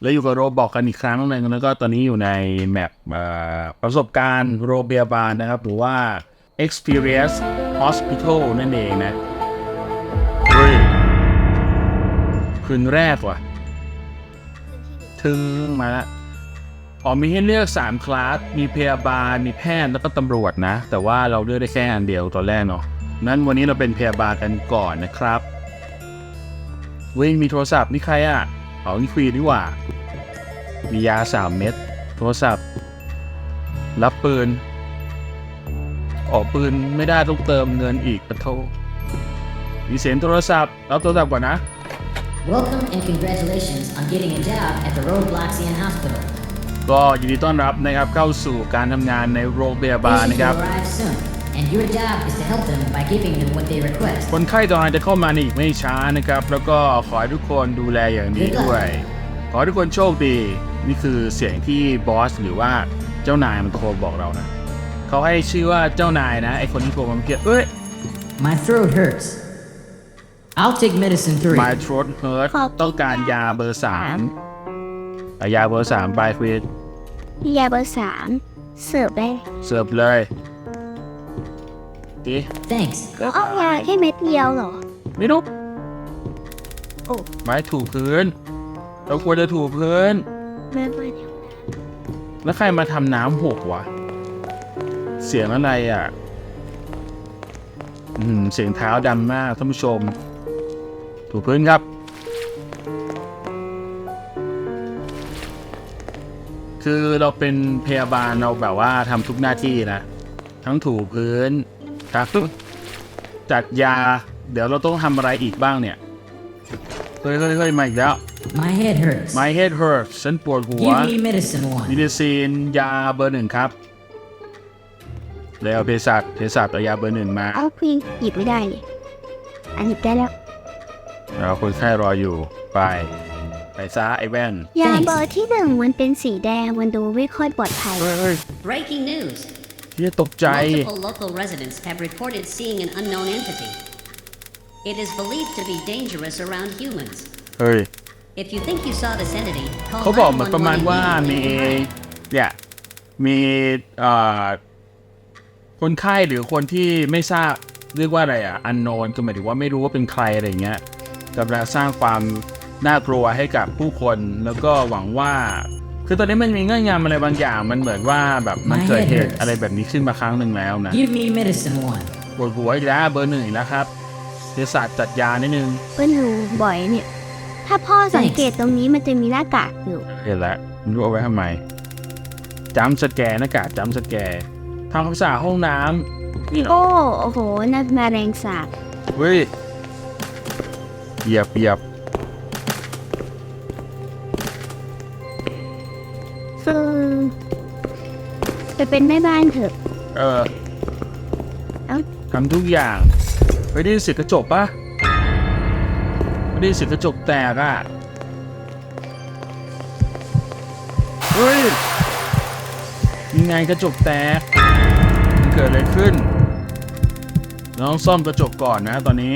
แล้วอยู่กับโรบอกกันอีกครั้งหนึ่งแล้วก็ตอนนี้อยู่ในแมปประสบการณ์โรงพยบาลนะครับ หรือว่า experience hospital นั่นเองนะเฮ้ยคืนแรกว่ะ ถึงมาละอ๋อมีให้เลือก 3 คลาส มีพยาบาล มีแพทย์แล้วก็ตำรวจนะ แต่ว่าเราเลือกได้แค่อันเดียวตอนแรกเนาะนั้นวันนี้เราเป็นพยาบาลกันก่อนนะครับเว้ยมีโทรศัพท์นี่ใครอะ่ะ เอานี่ฟรีดีกว่า มียาสามเม็ดโทรศัพท์ รับปืน ออกปืนไม่ได้ต้องเติมเงินอีกปะโทมีเสียงโทรศัพท์รับโทรศัพท์ก่อนนะ Welcome and congratulations on getting a job at the Robloxian Hospital. ก็ยินดีต้อนรับนะครับเข้าสู่การทำงานในโรงพยาบาล Patients นะครับ will arrive soon, and your job is to help them by giving them what they request. คนไข้ตอนจะเข้ามาในอีกไม่ช้านะครับ แล้วก็ขอให้ทุกคนดูแลอย่างดีด้วย ขอให้ทุกคนโชคดี นี่คือเสียงที่บอสหรือว่าเจ้านายมันโทรบอกเรานะ เขาให้ชื่อว่าเจ้านายนะไอคนที่โทรมาเมื่อกี้เอ้ย My throat hurts. I'll take medicine three. my throat hurt ขอบต้องการยาเบอร์สามอะยาเบอร์สามไปควีนพี่ยาเบอร์สามเสิร์ฟได้เสิร์ฟเลยดี Thanks. เอายาแค่เม็ดเดียวเหรอ ไม่รู้โอ้ไม้ถูพื้น เราควรจะถูพื้นเม็ดมาเดียวแล้วใครมาทำน้ำหกวะ เสียงอะไรอะ อืม เสียงเท้าดังมากท่านผู้ชม ถูพื้นครับ คือเราเป็นพยาบาลเราแบบว่าทำทุกหน้าที่นะ ทั้งถูพื้นครับจัดยา เดี๋ยวเราต้องทำอะไรอีกบ้างเนี่ย เฮ้ยเฮ้ยเฮ้ยมาอีกแล้ว My head hurts. My head hurts ฉันปวดหัว Give me medicine มิ one. นิซีนยาเบอร์หนึ่งครับ แล้วเภสัชเภสัชเอายาเบอร์หนึ่งมา เอาพี่หยิบไม่ได้เลยอันหยิบได้แล้ว แล้วคนไข้รออยู่ ไป ไปซะไอ้แว่น ยา Thanks เบอร์ที่หนึ่งมันเป็นสีแดง มันดูไม่ค่อยปลอดภัย เฮ้ยเฮ้ย Breaking news. ที่ตกใจ Multiple local residents have reported seeing an unknown entity. It is believed to be dangerous around humans. เฮ้ย If you think you saw this entity, call เขาบอกเหมือนประมาณว่า911มี immediately. เนี่ยมีเอ่อคนไข้หรือคนที่ไม่ทราบเรียกว่าอะไรอะอันโนนก็หมายถึงว่าไม่รู้ว่าเป็นใครอะไรเงี้ยกำลังสร้างความน่ากลัวให้กับผู้คนแล้วก็หวังว่า คือตอนนี้มันมีเงื่อนงำอะไรบางอย่างมันเหมือนว่าแบบมันเกิดเหตุอะไรแบบนี้ขึ้นมาครั้งหนึ่งแล้วนะ Give me medicine one. ปวดหัวอีกแล้วเบอร์หนึ่งอีกแล้วครับเภสัชจัดยานิดนึงเปิ้ลดูบ่อยเนี่ย ถ้าพ่อสังเกตตรงนี้มันจะมีหน้ากากอยู่ เห็นแล้วไม่รู้เอาไว้ทำไมจำสแกนหน้ากากจำสแกนทำความสะอาดห้องน้ำนี่เหรอโอ้โอ้โหนั่นแมลงสาบเฮ้ยเหยียบเหยียบคือไปเป็นแม่บ้านเถอะ เออเอ้า ทำทุกอย่างไปได้ยินเสียงกระจกปะ ไม่ได้ยินเสียงกระจกแตกอะ เฮ้ยยังไงกระจกแตก มันเกิดอะไรขึ้นเราต้องซ่อมกระจกก่อนนะตอนนี้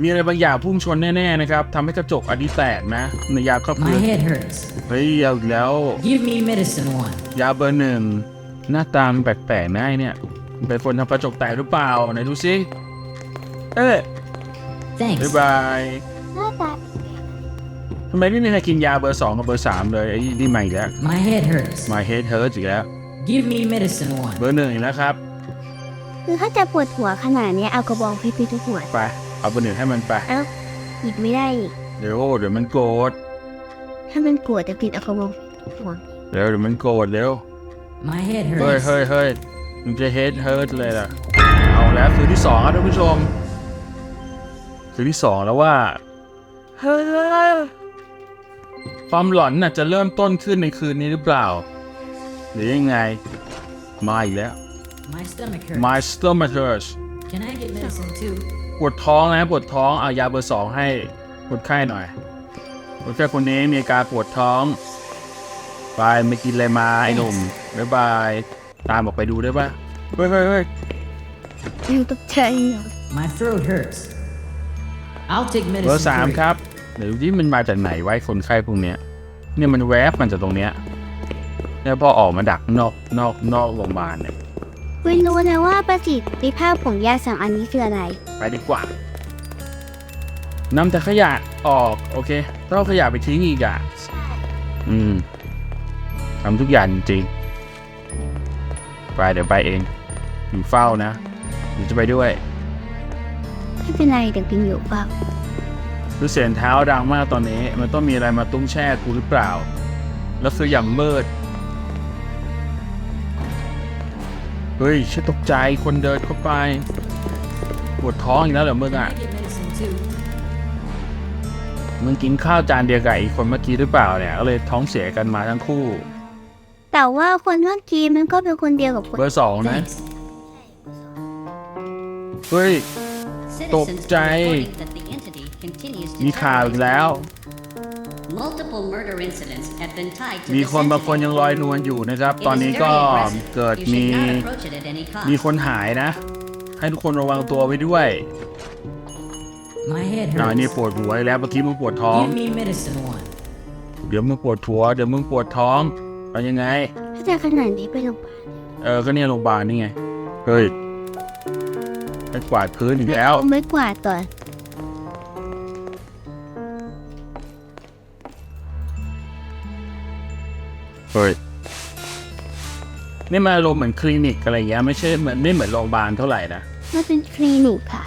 มีอะไรบางอย่างพุ่งชนแน่ๆนะครับทำให้กระจกอันนี้แตกนะในยาครอบครั My ว head hurts. เฮ้ยเอาอีกแล้ว Give me medicine one. ยาเบอร์หนึ่งหน้าตามันแปลกๆนะไอ้เนี่ยเป็นคนทำกระจกแตกหรือเปล่าไหนดูสิเอ้ย Thanks. บ๊ายบายห น้าตาทำไมไม่มีใครกินยาเบอร์สองกับเบอร์สามเลยไอ้นี่ใหม่อีกแล้ว My head hurts. My head hurts อีกแล้ว Give me medicine one. เบอร์หนึ่งอีกแล้วครับ คือถ้าจะปวดหัวขนาดเนี้ยเอากระบองเพชรไปทุกหัว ไป เอาเบอร์หนึ่งให้มันไป เอ้าหยิบไม่ได้อีกเดี๋ยวเดี๋ยวมันโกรธ ถ้ามันปวดจะกินเอากระบองทุกหัวเดี๋ยวเดี๋ยวมันโกรธเร็ว My head เฮ้ย hurts. เฮ้ยเฮ้ยมันจะ head hurt เลยล่ะ เอาแล้วคืนที่สองครับท่านผู้ชมคืนที่สองแล้วว่า เฮ้ยความหลอนน่ะจะเริ่มต้นขึ้นในคืนนี้หรือเปล่า หรือยังไง มาอีกแล้ว My stomach hurts. my stomach hurts Can I get medicine too? ปวดท้องนะปวดท้องเอายาเบอร์สองให้คนไข้หน่อยคนไข้คนนี้มีอาการปวดท้องไปไม่กินอะไรมาไอ้หนุ่มบ๊ายบายตามออกไปดูได้ปะเฮ้ยเฮ้ยเฮ้ยยังตกใจเหรอ My throat hurts. I'll take เบอ medicine ร์สาม three. ครับ เดี๋ยวที่มันมาจากไหนไว้คนไข้พวกเนี้ย เนี่ยมันแวบมันจากตรงเนี้ยเนี่ยพอออกมาดักนอกนอกนอกโรงพยาบาลเนี่ยวินรู้นะว่าประสิทธิภาพของยาสามอันนี้คืออะไร ไปดีกว่านำแต่ขยะออกโอเคต้องเอาขยะไปทิ้งอีกอะอืมทำทุกอย่างจริงๆไปเดี๋ยวไปเอง อยู่เฝ้านะเดี๋ยวจะไปด้วย ไม่เป็นไรเดี๋ยวกินอยู่เปล่า รู้เสียงเท้าดังมากตอนนี้ มันต้องมีอะไรมาตุ้งแช่กูหรือเปล่า แล้วคืออย่างมืดเฮ้ยช่ตกใจคนเดินเข้าไป ปวดท้องอีกแล้วเหรอมึงอะ มึงกินข้าวจานเดียวกับอีกคนเมื่อกี้หรือเปล่าเนี่ย ก็เลยท้องเสียกันมาทั้งคู่ แต่ว่าคนเมื่อกี้มันก็เป็นคนเดียวกับคนเบอร์สองนะ Thanks. เฮ้ย Citizens Tộc are chay. Continues to มีข่าวอีก terrorize แล้ว Multiple murder incidents have been tied to มี this คนบางคน entity. ยังลอยนวลอยู่นะครับ It ตอน is นี้ very ก็ aggressive. เกิด You มี should not approach it at any cost. มีคนหายนะ ให้ทุกคนระวังตัวไว้ด้วย My head อ่า hurts. นี่ปวดหัวอีกแล้วเมื่อกี้มึงปวดท้อง Give me medicine one. เดี๋ยวมึงปวดหัว เดี๋ยวมึงปวดท้องเอายังไง ถ้าจะขนาดนี้ไปโรงพยาบาลเออ ก็เนี่ยโรงพยาบาลนี่ไง เฮ้ยไปกวาดพื้นอีกแล้ว เอาไม่กวาดก่อน เฮ้ยนี่มาอารมณ์เหมือนคลินิกอะไรอย่างเงี้ยไม่ใช่เหมือนไม่เหมือนโรงพยาบาลเท่าไหร่นะมันเป็นคลินิกค่ะ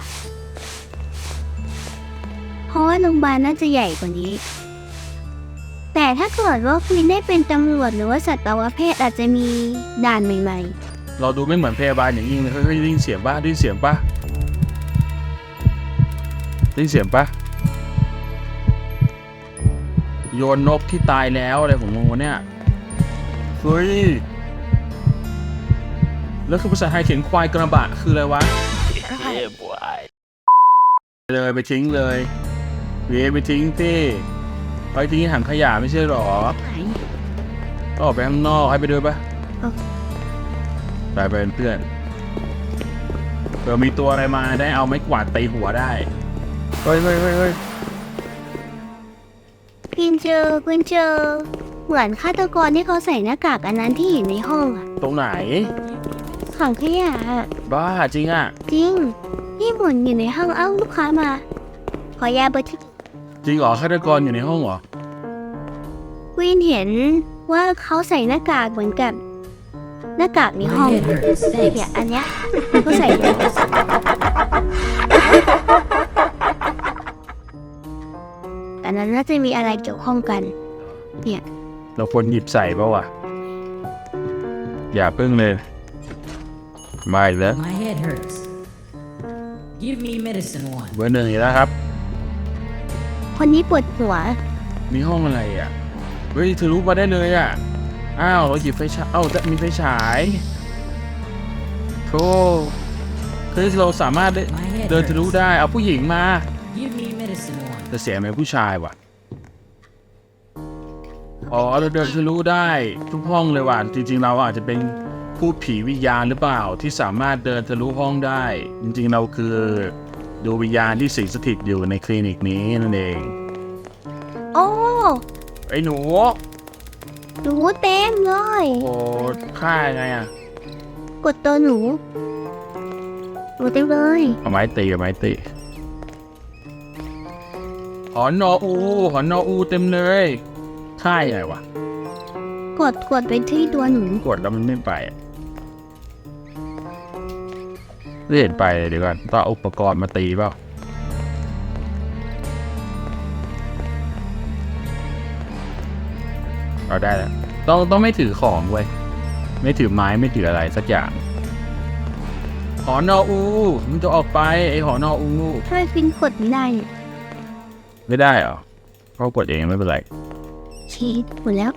เพราะว่าโรงพยาบาลน่าจะใหญ่กว่านี้ แต่ถ้าเกิดว่าคุณได้เป็นตำรวจหรือว่าสัตวแพทย์อาจจะมีด่านใหม่ เราดูไม่เหมือนพยาบาลอย่างยิ่งเลยเฮ้ยเฮ้ยได้ยินเสียงปะได้ยินเสียงปะได้ยินเสียงปะโยนนกที่ตายแล้วอะไรของมึงวะเนี่ย เฮ้ย แล้วคือภาษาไทยเขียนควายกระบะคืออะไรวะเลยไปทิ้งเลยเวียไปทิ้งที่ไปทิ้งถังขยะไม่ใช่หรอๆก็ออกไปข้างนอกให้ไปด้วยปะเอาไปไปเป็นเพื่อนเผื่อมีตัวอะไรมาได้เอาไม้กวาดตีหัวได้เฮ้ยเฮ้ยเฮ้ยเฮ้ยกินเจอกินเจอ เหมือนฆาตกรที่เขาใส่หน้ากากอันนั้นที่อยู่ในห้องอะตรงไหนขังขยะอะบ้าจริงอะ จริงที่หมุนอยู่ในห้องเอ้าลูกค้ามา ขอยาเบอร์ที่จริงเหรอฆาตกรอยู่ในห้องเหรอ วินเห็นว่าเขาใส่หน้ากากเหมือนกับ หน้ากากในห้อง My head hurts. เนี่ยอันเนี้ยมันก็ใส่เลยอันนั้นน่าจะมีอะไรเกี่ยวข้องกัน เนี่ย เราควรหยิบใส่ปะวะอย่าพึ่งเลยมาอีกแล้ว My head hurts. Give me medicine one. เบอร์หนึ่งอีกแล้วครับ คนนี้ปวดหัว มีห้องอะไรอะ เฮ้ยทะลุมาได้เลยอะ อ้าว เราหยิบไฟฉายเอ้าแต่มีไฟฉายโธ่คือเราสามารถได้ My head เดินทะลุ hurts. ได้ เอาผู้หญิงมา Give me medicine one. แต่เสียงเป็นผู้ชายว่ะ อ๋อเราเดินทะลุได้ทุกห้องเลยว่ะจริง ๆ เราอาจจะเป็นผู้ผีวิญญาณหรือเปล่าที่สามารถเดินทะลุห้องได้ จริง ๆ เราคือดวงวิญญาณที่สิงสถิตอยู่ในคลินิกนี้นั่นเองโอ้ไอ้หนูหนูเต็มเลย โอ้ฆ่ายังไงอะกดตัวหนูหนูเต็มเลยเอาไม้ตีเอาไม้ตีหอนออูหอนออูเต็มเลย ฆ่ายังไงวะกดกดไปที่ตัวหนูกดแล้วมันไม่ไปอะไม่เห็นไปเลยเดี๋ยวก่อนต้องเอาอุปกรณ์มาตีเปล่าเอาได้แล้วต้องต้องไม่ถือของเว้ยไม่ถือไม้ไม่ถืออะไรสักอย่าง หอนออูมึงจะออกไปไอหอนออูถ้าฟินกดไม่ได้เนี่ยไม่ได้เหรอเขากดเองไม่เป็นไร ชีดหมดแล้ว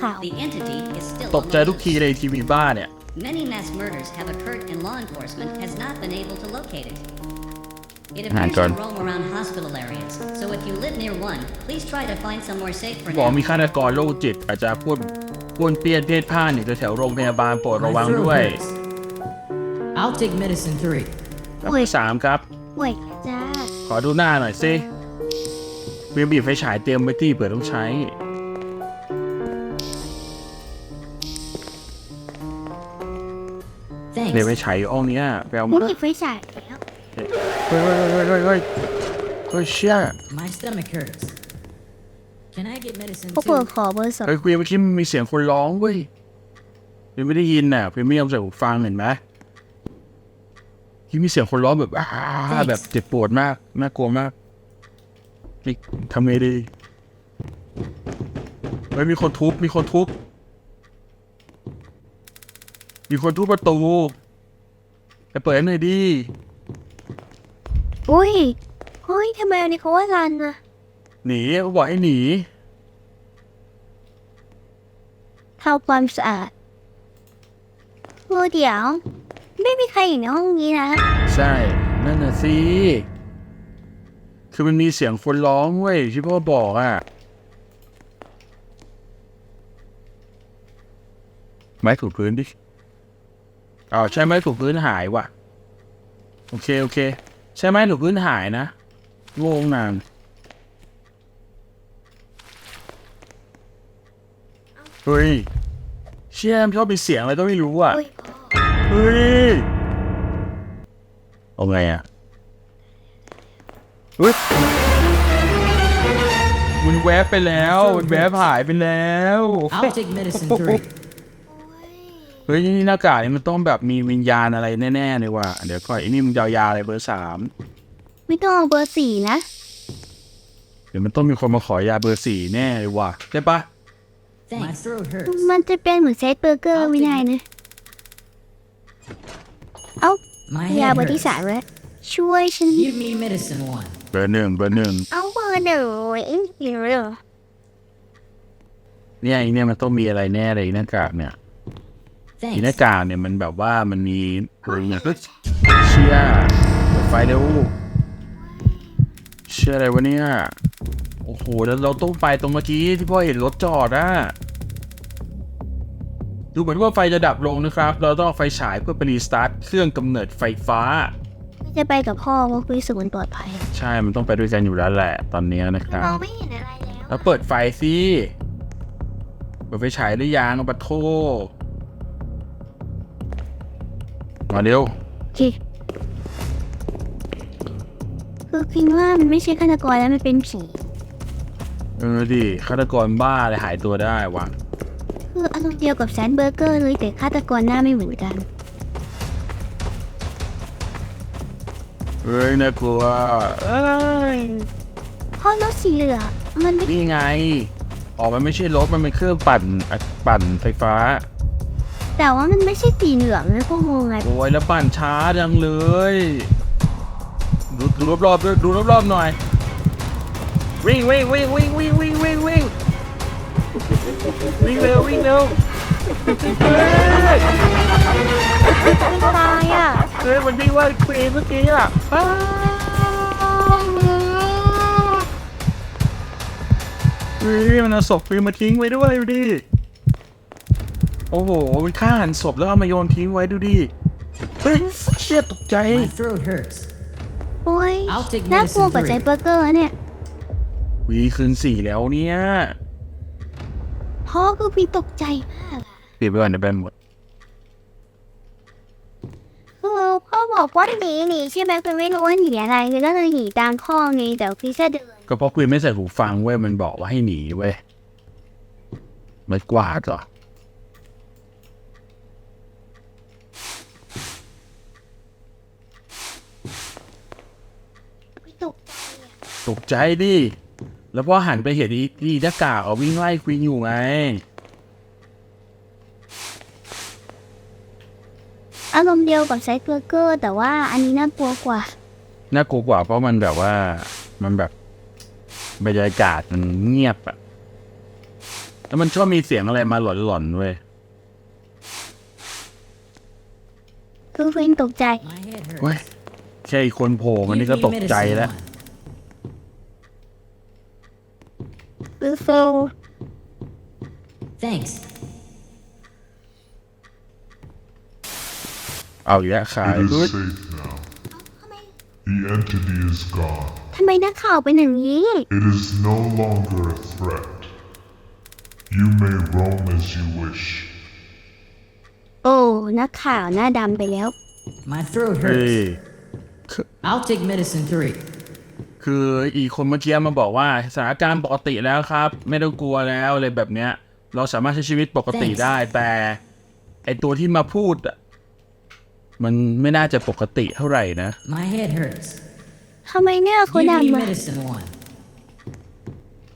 ข่าว The entity is still ต on กใจ the ทุกที loose. เลยทีวีบ้าเนี่ย Many mass murders have occurred and law enforcement has not been able to locate it. It Hang appears on. to roam around hospital areas, so if you live near one, please try to find somewhere safe for บอก now. มีฆาตกรโรคจิตอาจจะพูดป้วนเปี้ยนเพี้ยนพลาดอยู่แถวๆโรงพยาบาลโปรด My ระวัง throat ด้วย hurts. I'll take medicine three. ครับสามครับ ป่วยจ้า ขอดูหน้าหน่อยสิ เวียนบีบไฟฉายเตรียมไว้ที่เปิดต้องใช้ Thanks. เดี๋ยวไฟฉายห้องเนี้ยไปเอาไม่มาหยิบไฟฉายแล้วเฮ้ยเฮ้ยเฮ้ยเฮ้ยเฮ้ยเฮ้ยเชี่ย My stomach hurts. Can I get medicine พวกเปิด too? ขอเบอร์สองเฮ้ยคุยเมื่อกี้มันมีเสียงคนร้องเว้ยเพียงไม่ได้ยินน่ะเพียงไม่ยอมใส่หูฟังเห็นไหมที่มีเสียงคนร้องแบบอ้าแบบเจ็บปวดมากน่ากลัวมาก นี่ทำไงดีเฮ้ยมีคนทุบ มีคนทุบ มีคนทุบประตูไปเปิดให้หน่อยดิอุ้ยเฮ้ยทำไมอันนี้เขาว่ารันอะหนีเขาบอกให้หนีทำความสะอาดเออเดี๋ยว ไม่มีใครอยู่ในห้องนี้นะ ใช่ นั่นน่ะสิ คือมันมีเสียงคนร้องเว้ยที่พ่อบอกอะไม้ถูพื้นดิอ๋อใช่ไม้ถูพื้นหายว่ะ โอเค โอเค ใช่ไม้ถูพื้นหายนะงงนานเฮ้ยเชี่ยมนชอบมีเสียงอะไรก็ไม่รู้อะเฮ้ยเฮ้ยเอาไงอะ เฮ้ยมันแวบไปแล้วมันแวบหายไปแล้ว I'll take medicine three. เฮ้ยนี่หน้ากากนี่มันต้องแบบมีวิญญาณอะไรแน่ๆเลยว่ะเดี๋ยวก่อนไอ้นี่มันยาวๆเลยเบอร์สามไม่ต้องเอาเบอร์สี่นะเดี๋ยวมันต้องมีคนมาขอยาเบอร์สี่แน่เลยว่ะใช่ปะ My Thanks. throat hurts. มันจะเป็นเหมือนเซตเบอร์เกอร์ไม่ได้นะเอ้า My ยา head เบอร์ที่ hurts. สามแล้ว ช่วยฉัน Give me medicine one. เบอร์หนึ่งเบอร์หนึ่งเอาเบอร์หนึ่งอีกเหรอเนี่ยไอ้เนี่ยมันต้องมีอะไรแน่เลยไอ้หน้ากากเนี่ยไอีหน้า Thanks. กากเนี่ยมันแบบว่ามันมีอะไรเนี่ยก็เชี่ยเปิดไฟเร็วเชื่ออะไรวะเนี่ยโอ้โหแล้วเราต้องไปตรงเมื่อกี้ที่พ่อเห็นรถจอดอะดูเหมือนว่าไฟจะดับลงนะครับ เราต้องเอาไฟฉายเพื่อไปรีสตาร์ทเครื่องกำเนิดไฟฟ้า จะไปกับพ่อเพราะคุยสุขมันปลอดภัยใช่ มันต้องไปด้วยกันอยู่แล้วแหละตอนเนี้ยนะครับเราไม่เห็นอะไรแล้วแล้วเปิดไฟสิเปิดไฟฉายหรือยังเอาปะโทมาเร็ว โอเคคือคิดว่ามันไม่ใช่ฆาตกรแล้วมันเป็นผีเออดิฆาตกรบ้าเลยหายตัวได้วะคืออารมณ์เดียวกับแซนเบอร์เกอร์เลยแต่ฆาตกรหน้าไม่เหมือนกัน เฮ้ยน่ากลัวเอ้ยพ่อรถสีเหลืองมันไม่นี่ไงออกมันไม่ใช่รถมันเป็นเครื่องปั่นอะปั่นไฟฟ้าแต่ว่ามันไม่ใช่สีเหลืองนะพวกมึงไงโอ้ยแล้วปั่นช้าจังเลยดูดูรอบๆด้วยดูรอบๆหน่อยวิ่งวิ่งวิ่งวิ่งวิ่งวิ่งวิ่งวิ่งวิ่งเร็ววิ่งเร็วเฮ้ย ตายอะเฮ้ยมันวิ่ว่าควีเมื่อกี้อะอ้าวเฮ้ยมันเอาศพควีมาทิ้งไว้ด้วยดูดิโอ้โหมันฆ่าหันศพแล้วเอามาโยนทิ้งไว้ดูดิเฮ้ยเชี่ยตกใจ My throat hurts. โอ้ย I'll take น่ากลัวกว่าใจเบอร์เกอร์เนี่ย วีคืนสี่แล้วเนี่ย พ่อคือวีตกใจมากอะ เปลี่ยนไปก่อนเดี๋ยวแบนหมด คือพ่อบอกว่าหนีหนีใช่ไหมคือไม่รู้ว่าหนีอะไรคือก็เลยหนีตามข้อไงแต่คือแค่เดินก็เพราะควีนไม่ใส่หูฟังเว้ยมันบอกว่าให้หนีเว้ยไม่กวาดเหรอไม่ตกใจอะตกใจดิ แล้วพอหันไปเห็นอีอีหน้ากากเอาวิ่งไล่ควีนอยู่ไง อารมณ์เดียวกับไซส์เบอร์เกอร์ แต่ว่าอันนี้น่ากลัวกว่า น่ากลัวกว่าเพราะมันแบบว่ามันแบบบรรยากาศมันเงียบอะแล้วมันชอบมีเสียงอะไรมาหลอนๆเว้ยคือเฟนตกใจ My head เว้ย hurts. แค่อีกคนโผล่มันนี่ก็ Give ต me กใจ medicine แล้ว one. คือโฟ Thanks. เอาอีกแล้วขาย It is ด้วย safe now. The entity is gone. ทำไมนักข่าวเป็นอย่างนี้ It is no longer a threat. You may roam as you wish. โอ้นักข่าวหน้าดำไปแล้ว My throat เฮ้ย hurts. I'll take medicine three. คืออีกคนเมื่อกี้มาบอกว่าสถานการณ์ปกติแล้วครับ ไม่ต้องกลัวแล้วอะไรแบบเนี้ย เราสามารถใช้ชีวิตปกติ Thanks ได้แต่ไอตัวที่มาพูดอะ มันไม่น่าจะปกติเท่าไหร่นะ My head hurts. ทำไมเนี่ยเขา Give me ดำมา medicine one.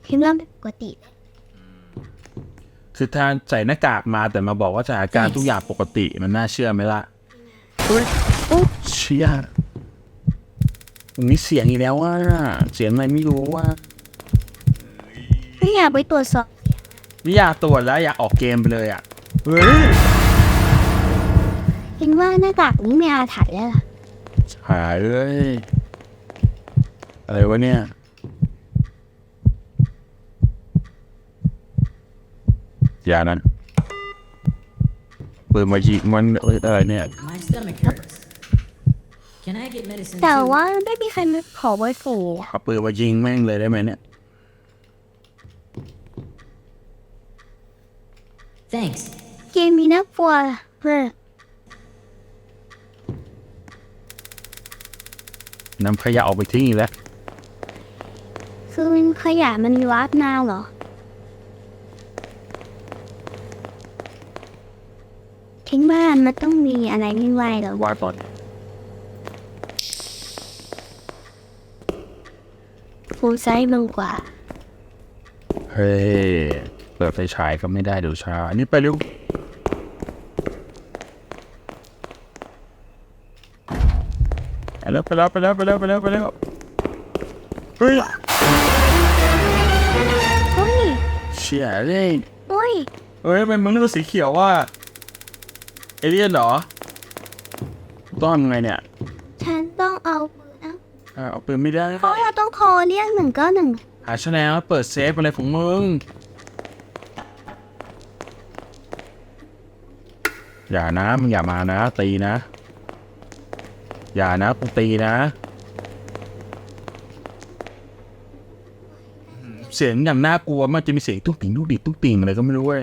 คิดว่าปกติ คือถ้าใส่หน้ากากมาแต่มาบอกว่าสถานการณ์ทุกอย่างปกติมันน่าเชื่อไหมล่ะเฮ้ยโอ้เชี่ยมีเสียงอีกแล้วว่า เสียงอะไรไม่รู้ว่าไม่อยากไปตรวจสอบไม่อยากตรวจแล้วอยากออกเกมไปเลยอะ เฮ้ย คิดว่าหน้ากากนี้ไม่อาถรรพ์แล้วล่ะหายเลย อะไรวะเนี่ย อย่านั้นปืนมายิงมันเอ้ยอะไรเนี่ย My stomach hurts. Can I get medicine แต่ two? ว่าไม่มีใครมาขอไว้ฝูเอาปืนมายิงแม่งเลยได้ไหมเนี่ย Thanks. เกมมีน่ากลัวเพื่อ นนำขยะออกไปทิ้งอีกแล้ว คือมันขยะมันวาร์ปนาวเหรอ ทิ้งบ้านมันต้องมีอะไรไม่ไหวเหรอวาตอนฟูลไซส์ลงกว่า เฮ้ย เปิดไฟฉายก็ไม่ได้เดี๋ยวช้า อันนี้ไปเร็วไป แล้วไปแล้วไปแล้วไปแล้วไปแล้วไปแล้วเฮ้ยเฮ้ยเชี่ยเลยเฮ้ยเฮ้ยเป็นมึงเลือกสีเขียวว่าเอเลี่ยนเหรอต้องทำไงเนี่ยฉันต้องเอาปืนนะอ่าเอาปืนไม่ได้เพราะเราต้องโทรเรียกหนึ่งก็หนึ่งหาชแนลเปิดเซฟอะไรของมึงอย่านะมึงอย่ามานะ ตีนะ อย่านะกูตีนะ เสียงอย่างน่ากลัวมากจะมีเสียงตุ๊กติ่งตุ๊กดิ๊กตุ๊กติ่งอะไรก็ไม่รู้เว้ย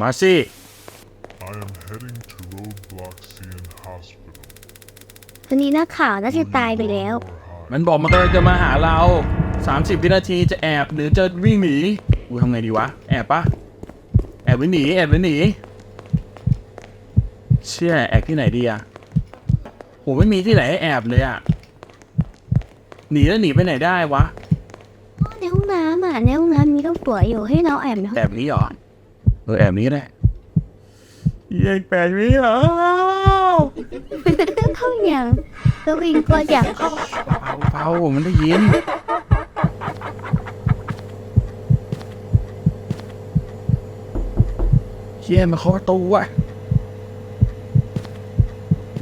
มาสิ I am heading to Roadblock CN Hospital. ทีนี้นักข่าวน่าจะตายไปแล้ว Or high. มันบอกมันกำลังจะมาหาเรา 30 วินาทีจะแอบหรือจะวิ่งหนีกูทำไงดีวะ แอบปะแอบหรือหนี แอบหรือหนี เชี่ยแอบที่ไหนดีอะ โหไม่มีที่ไหนให้แอบเลยอะหนีแล้วหนีไปไหนได้วะ ในห้องน้ำอะในห้องน้ำมีลูกตัวอยู่ให้เราแอบนะแอบนี้เหรอเออแอบนี้ก็ได้ยังแปดวิเหรอเข้าอย่างตัวเองก็อยากเข้าเบาๆมันได้ยินเฮียมาเคาะประตูว่ะ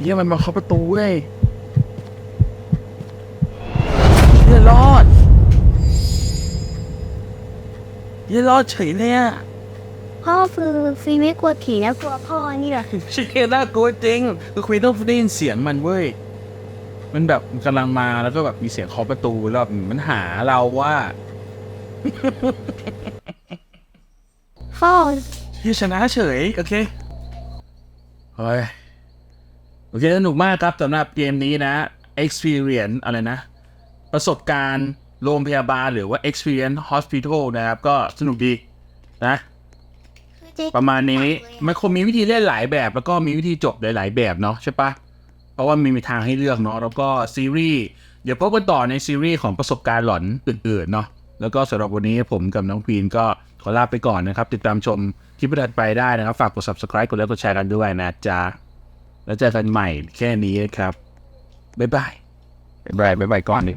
เฮียมันมาเคาะประตูเว้ยเฮียรอดเฮียรอดเฉยเลยอะพ่อคือฟีไม่กลัวผีนะกลัวพ่อนี่แหละเชี่ยน่ากลัวจริงคือคุยต้องได้ยินเสียงมันเว้ยมันแบบมันกำลังมาแล้วก็แบบมีเสียงเคาะประตูแล้วแบบมันหาเราว่าพ่อที่ชนะเฉยโอเคเฮ้ย โอเค สนุกมากครับสำหรับเกมนี้นะ experience อะไรนะ ประสบการณ์โรงพยาบาลหรือว่า experience hospital นะครับ ก็สนุกดีนะ ประมาณนี้มันคงมีวิธีเล่นหลายแบบ แล้วก็มีวิธีจบหลาย ๆ แบบเนาะใช่ปะเพราะว่ามีมีทางให้เลือกเนาะแล้วก็ซีรีส์เดี๋ยวพบกันต่อในซีรีส์ของประสบการณ์หลอนอื่นๆเนาะแล้วก็สำหรับวันนี้ผมกับน้องพีนก็ขอลาไปก่อนนะครับ ติดตามชมคลิปถัดไปได้นะครับ ฝากกด subscribe กดไลค์กดแชร์กันด้วยนะจ๊ะ แล้วเจอกันใหม่แค่นี้นะครับ บ๊ายบายบ๊ายบายบ๊ายบายก่อนดิ